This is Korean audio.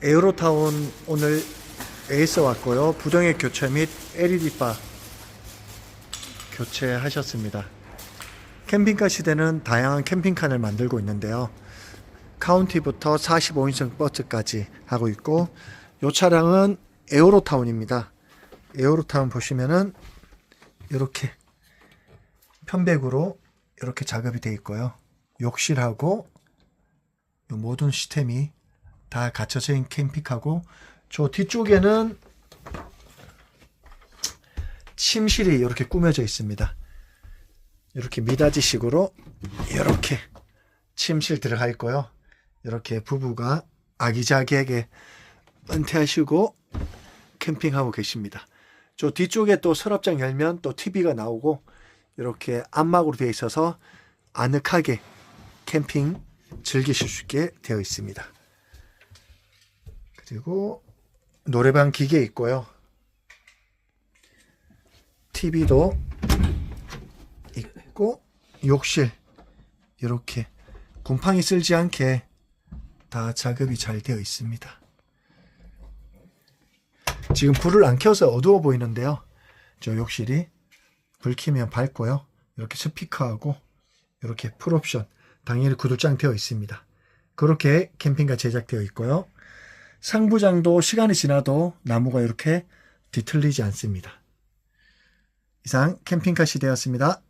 에어로타운 오늘 에이스 왔고요. 부정액 교체 및 LED바 교체하셨습니다. 캠핑카 시대는 다양한 캠핑카를 만들고 있는데요. 카운티부터 45인승 버스까지 하고 있고 이 차량은 에어로타운입니다. 에어로타운 보시면은 이렇게 편백으로 이렇게 작업이 되어 있고요. 욕실하고 이 모든 시스템이 다 갖춰져 있는 캠핑카고 저 뒤쪽에는 침실이 이렇게 꾸며져 있습니다. 이렇게 미닫이식으로 이렇게 침실 들어가 있고요. 이렇게 부부가 아기자기하게 은퇴하시고 캠핑하고 계십니다. 저 뒤쪽에 또 서랍장 열면 또 TV가 나오고 이렇게 안막으로 되어 있어서 아늑하게 캠핑 즐기실 수 있게 되어 있습니다. 그리고 노래방 기계 있고요. TV도 있고 욕실 이렇게 곰팡이 쓸지 않게 다 작업이 잘 되어 있습니다. 지금 불을 안 켜서 어두워 보이는데요. 저 욕실이 불 켜면 밝고요. 이렇게 스피커하고 이렇게 풀옵션 당연히 구들장 되어 있습니다. 그렇게 캠핑카 제작되어 있고요. 상부장도 시간이 지나도 나무가 이렇게 뒤틀리지 않습니다. 이상 캠핑카 시대였습니다.